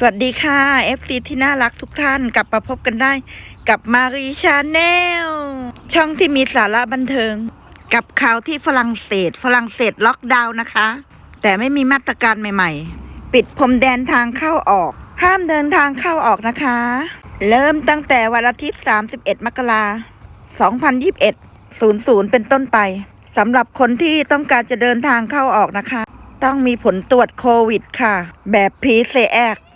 สวัสดีค่ะ FC ที่น่ารักทุกท่านกลับมาพบกันได้ กับมารีชาแนลช่องที่มีสาระบันเทิง กับข่าวที่ฝรั่งเศส ฝรั่งเศสล็อกดาวน์นะคะ แต่ไม่มีมาตรการใหม่ๆ ปิดพรมแดนทางเข้าออก ห้ามเดินทางเข้าออกนะคะ เริ่มตั้งแต่วันอาทิตย์ 31 มกราคม2021 00 เป็นต้นไปสำหรับคนที่ต้องการจะเดินทางเข้าออกนะคะ ต้องมีผลตรวจโควิดค่ะ แบบ PCX เ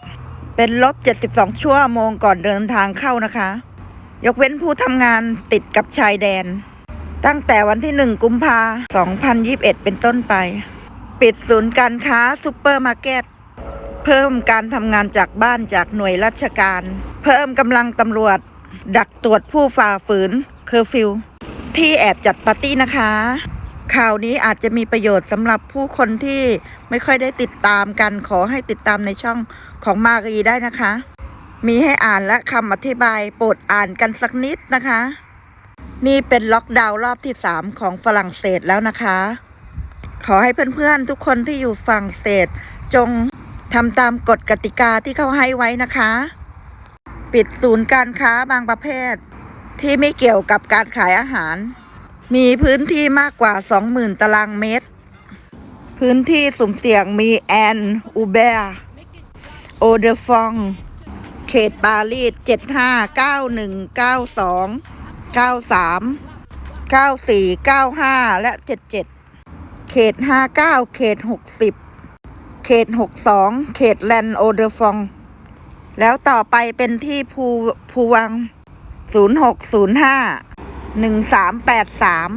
เป็นลบ 72 ชั่วโมงก่อนเดินทางเข้านะคะ ยกเว้นผู้ทำงานติดกับชายแดน ตั้งแต่วันที่ 1 กุมภา2021 เป็นต้นไป ปิดศูนย์การค้าซูเปอร์มาร์เก็ต เพิ่มการทำงานจากบ้านจากหน่วยราชการ เพิ่มกำลังตำรวจ ดักตรวจผู้ฝ่าฝืนเคอร์ฟิวที่แอบจัดปาร์ตี้นะคะ ข่าวนี้อาจจะมีประโยชน์สำหรับผู้คนที่ไม่ค่อยได้ติดตามกัน ขอให้ติดตามในช่องของมารีได้นะคะ มีให้อ่านและคำอธิบายโปรดอ่านกันสักนิดนะคะ นี่เป็นล็อกดาวน์รอบที่ 3 ของฝรั่งเศสแล้วนะคะ ขอให้เพื่อนๆทุกคนที่อยู่ฝรั่งเศส จงทำตามกฎกติกาที่เขาให้ไว้นะคะ ปิดศูนย์การค้าบางประเภท ที่ไม่เกี่ยวกับการขายอาหาร มีพื้นที่มากกว่า 20,000 ตารางเมตร พื้นที่สุ่มเสี่ยงมีแอนอูเบร์โอเดฟองเขตปารีส 75 91 92 93 94 95 และ 77 เขต 59 เขต 60 เขต 62 เขตแลนโอเดฟอง แล้วต่อไปเป็นที่ภูภูวัง 0605 หนึ่งสามแปดสาม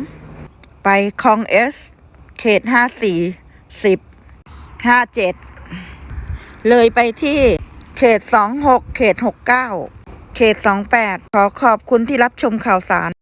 ไปคลองเอส เขตห้าสี่สิบห้าเจ็ดเลยไปที่เขตสองหกเขตหกเก้าเขตสองแปดขอขอบคุณที่รับชมข่าวสาร